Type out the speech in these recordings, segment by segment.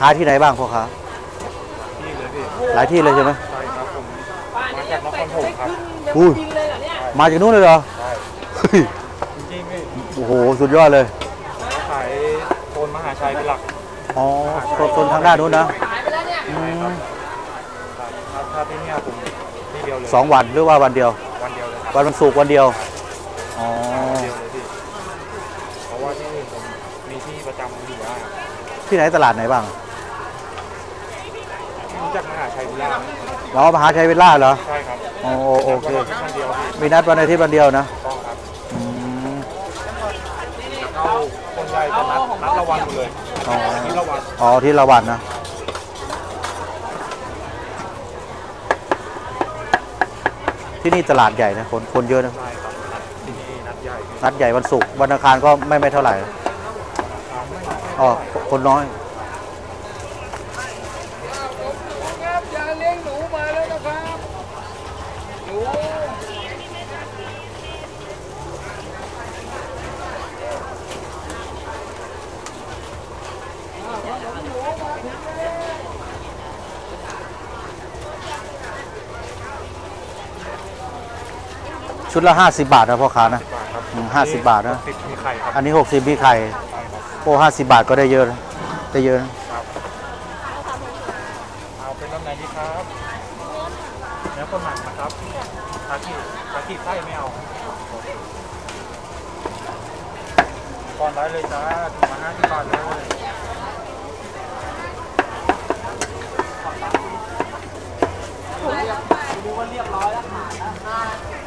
ขายที่ไหนบ้างพ่อค้านี่เลยพี่หลายที่เลยใช่ไหมใช่ครับผมมาจากนครปฐมครับอุ้ยมาจากนู้นเลยเหรอใช่เฮ้ยจริงๆพี่โอ้โหสุดยอดเลยเขาขายโซนมหาชัยเป็นหลักอ๋อโซนโซนทางด้านนู้นนะอืมถ้าถ้าที่เนี่ยผมที่เดียวเลยสองวันหรือว่าวันเดียววันเดียวเลยครับวันวันศุกร์วันเดียวอ๋อวันเดียวเลยพี่เพราะว่าที่อื่นผมมีที่ประจำอยู่ว่า ที่ไหนตลาดไหนบ้างรู้จักมหาชัยบุรีรัมย์เรามหาชัยเวลล่าเหรอ ใช่ครับโอโอเควันที่คนเดียวพี่มีนัดวันอาทิตย์วันเดียวนะต้องครับอืมเข้าคนใหญ่จะนัดนัดละวันอยู่เลยอ๋อนี่ละวันอ๋อที่ละวันนะ ที่นี่ตลาดใหญ่นะคนคนเยอะนะ ใช่ครับนัดที่นี่นัดใหญ่พี่นัดใหญ่วันศุกร์วันอังคารก็ไม่ไม่เท่าไหร่ทานไม่ อ๋อคนน้อย ครับอย่าเลี้ยงหนูมาแล้วนะครับหนูชุดละ 50 บาทนะพ่อค้านะบาทครับอืม50บาทนะ ติดมีไข่ครับอันนี้ 60มีไข่ ใช่ครับโอ้50บาทก็ได้เยอะนะได้เยอะนะครับเอาเป็นแบบไหนดีครับเนื้อคนหนักนะครับคากิคากิไส้ไม่เอาก่อนได้เลยจ้าถุงมาห้าสิบบาทเลยดูว่าเรียบร้อยแล้วขาดแล้ว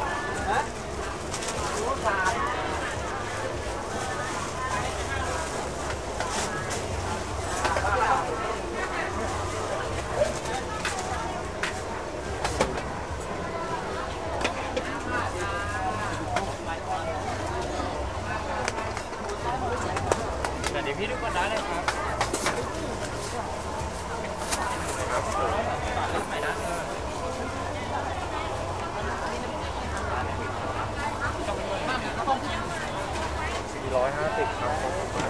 Thank you.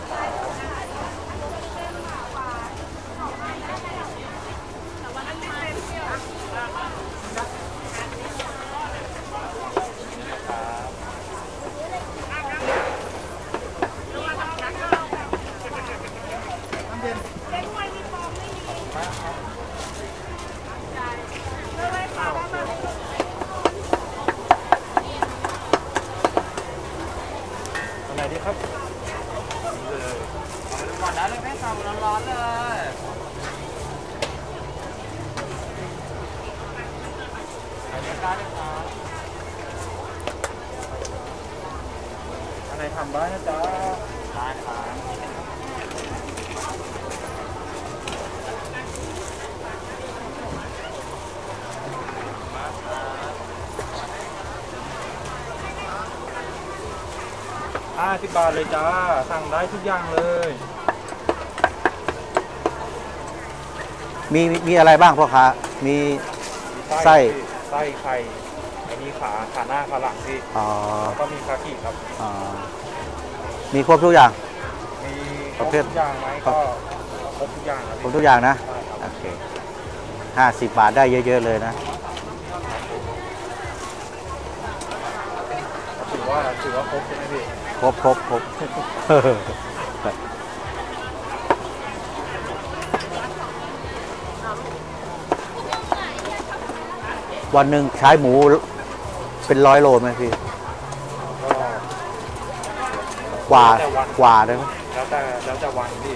ห้าสิบบาทเลยจ้า สั่งได้ทุกอย่างเลย มีมีมีอะไรบ้างพ่อค้ามี ไส้ไส้ไข่อันนี้ขาขาหน้าขาหลังพี่อ๋อแล้วก็มีคากิครับอ๋อ มีครบทุกอย่าง มีคปรบระเภททุกอย่างไหมก็ครบทุกอย่างครับครบทุกอย่างนะใช่ครับโอเคห้าสิบบาทได้เยอะๆเลยนะถือว่าถือว่าครบใช่ไหมพี่ครบครบครบวันหนึ่งใช้หมูเป็นร้อยโลไหมพี่ ก็ กว่าแล้วแต่วัน กว่าได้ไหมแล้วแต่แล้วแต่วันพี่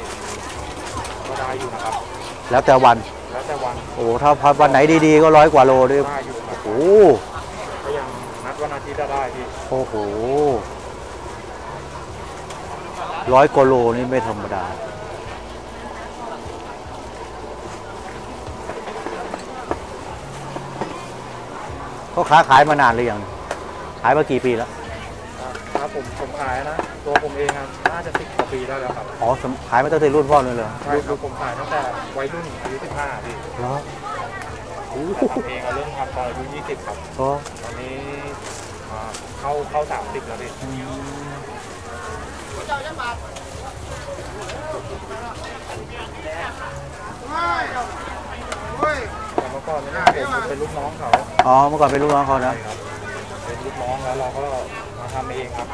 ก็ได้อยู่นะครับ แล้วแต่วัน แล้วแต่วันโอ้โหถ้าถ้าวันไหนดีๆก็ร้อยกว่าโลด้วยได้อยู่ครับโอ้โหก็ยังนัดวันอาทิตย์ก็ได้พี่โอ้โหร้อยกว่าโลนี่ไม่ธรรมดาเขาค้าขายมานานหรือยังขายมากี่ปีแล้ว ครับถ้าผมผมขายนะ ตัวผมเองครับน่าจะสิบกว่าปีได้แล้วครับอ๋อสมขายมาตั้งแต่รุ่นพ่อเลยเหรอใช่ครับผมขายตั้งแต่วัยรุ่นอายุ15พี่เหรอโอ้แต่โหทำเองอะเริ่มทำตอนอายุ20ครับอ๋อตอนนี้อ่าเข้าเข้า30แล้วพี่อืมแต่เมื่อก่อนเนี่ยผมเป็นลูกน้องเขาอ๋อเมื่อก่อนเป็นลูกน้องเขานะ ใช่ครับเป็น ลูกน้องแล้วเราก็มาทำเองครับ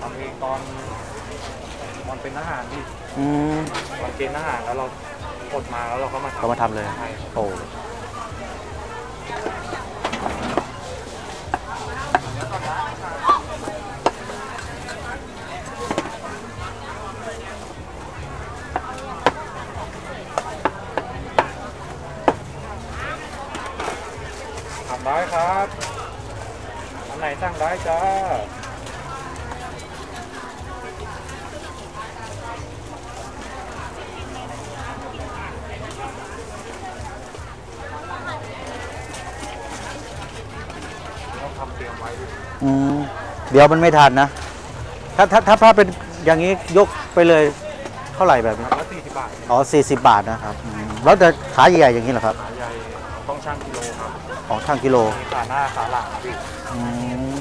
ทำเองตอนตอนเป็นทหารที่อืมตอนเกณฑ์ทหารแล้วเราปลดมาแล้วเราก็มาทำเขามาทำเลย ใช่โอ้ ทำได้ครับอันไหนสั่งได้จ้า ต้องทำเตรียมไว้ด้วย อืมเดี๋ยวมันไม่ทันนะ ถ้าถ้าถ้าถ้าเป็นอย่างนี้ยกไปเลยเท่าไหร่แบบนี้ถังละ40บาทอ๋อ40บาทนะครับอืมแล้วแต่ขาใหญ่ๆอย่างนี้เหรอครับ ขาใหญ่ต้องชั่งกิโลครับของช่างกิโลมีขาหน้าขาหลังครับพี่อืม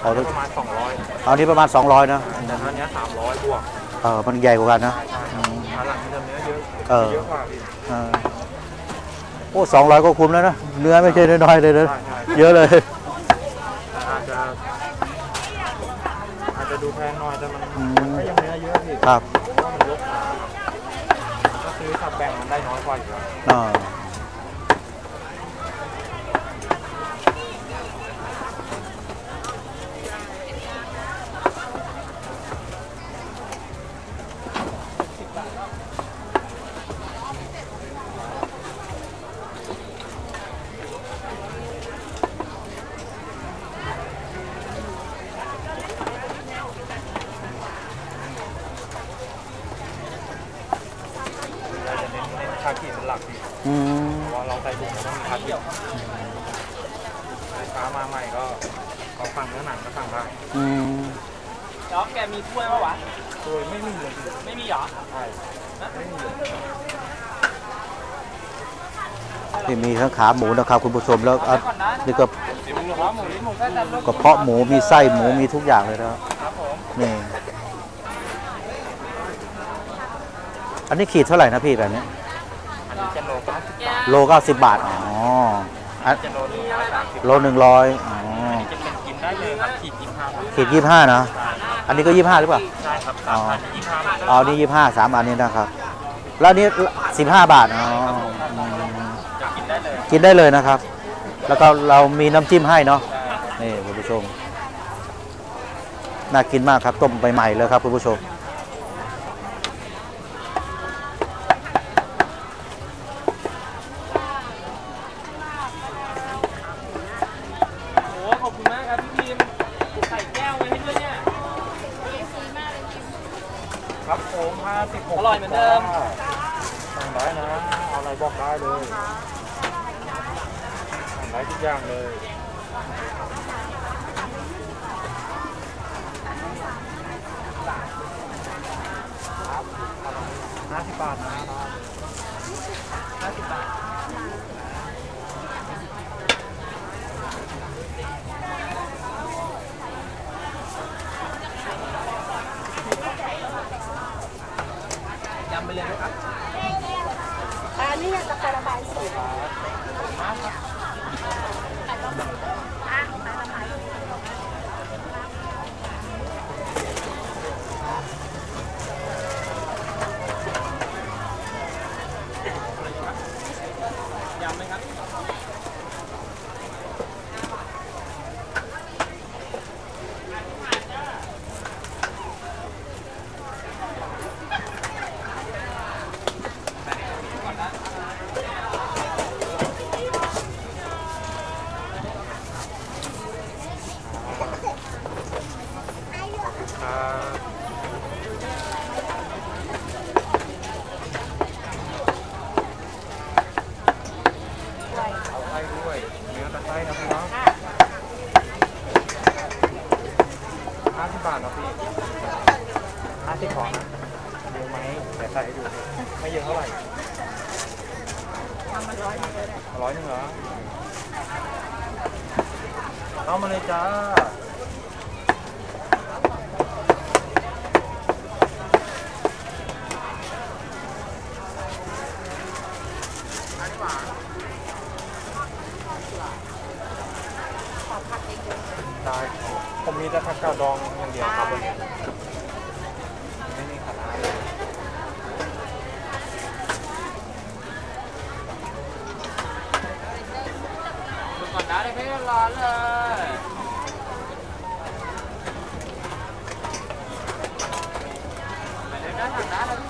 เอาประมาณ200เอานี้ประมาณ 200นะแต่ถ้าเนี้ย300บวกเออมันใหญ่กว่ากันนะ ใช่ใช่ครับขาหลังนี่จะเนื้อเยอะเออ เยอะกว่าพี่เออโอ้สองร้อยก็คุ้มแล้วนะ เนื้อไม่ใช่น้อยๆเลยนะ ใช่ใช่เยอะเลย แต่อาจจะอาจจะดูแพงหน่อยแต่มัน อืม ก็ยังเนื้อเยอะพี่ครับเพราะมันยกขาครับก็ซื้อสับแบ่งมันได้น้อยกว่าอยู่แล้วอ่าเราจะเน้นเน้นคากิเป็นหลักพี่ อืม เพราะว่าเราใส่ถุงเราต้องมีคากิ ลูกค้ามาใหม่ก็เขาสั่งเนื้อหนังก็สั่งได้อืมน้องแกมีถ้วยปะวะ โดยไม่มีเลยพี่ไม่มีเหรอ ใช่ไม่มีเลยที่มีทั้งขาหมูนะครับคุณผู้ชมแล้วอะก่อนนะนี่ก็หมูหมูหมูก็จะลูกกระเพาะหมูมีไส้หมูมีทุกอย่างเลยนะครับครับผมนี่อันนี้ขีดเท่าไหร่นะพี่แบบนี้อันนี้จะโลเก้าสิบบาทโลเก้าสิบบาทอ๋อ อันจะโลหนึ่งร้อยสามสิบโลหนึ่งร้อยอ๋อจะเป็นกินได้เลยครับขีดยี่ห้าบาทขีดยี่ห้านะอันนี้ก็ยี่ห้าหรือเปล่า ใช่ครับสามพันยี่ห้าบาทอ๋อ นี่ยี่ห้าสามอันนี้นะครับ แล้วอันนี่สิบห้าบาทอ๋ออืมจะกินได้เลยกินได้เลยนะครับ แล้วก็เรามีน้ำจิ้มให้เนาะ นี่คุณผู้ชม น่ากินมากครับ ต้มใหม่ๆเลยครับคุณผู้ชม โอ้ขอบคุณมากครับพี่พิมใส่แก้วไว้ให้ด้วยเนี่ย ครับผมห้าสิบหก อร่อยเหมือนเดิม สั่งได้นะ เอาอะไรบอกได้ เลยสั่งได้ทุกอย่างเลยห้าสิบบาทนะครับห้าสิบบาทยำไปเลยนะครับ นนี้จะระบายสี ร้อยหนึ่งเหรอ เอามาเลยจ้าได้ผมมีแต่ผักกาดดองอย่างเดียวครับ นนะเดี๋ยวไม่ร้อนเลยไปเลยนะทางนั้นนะพี่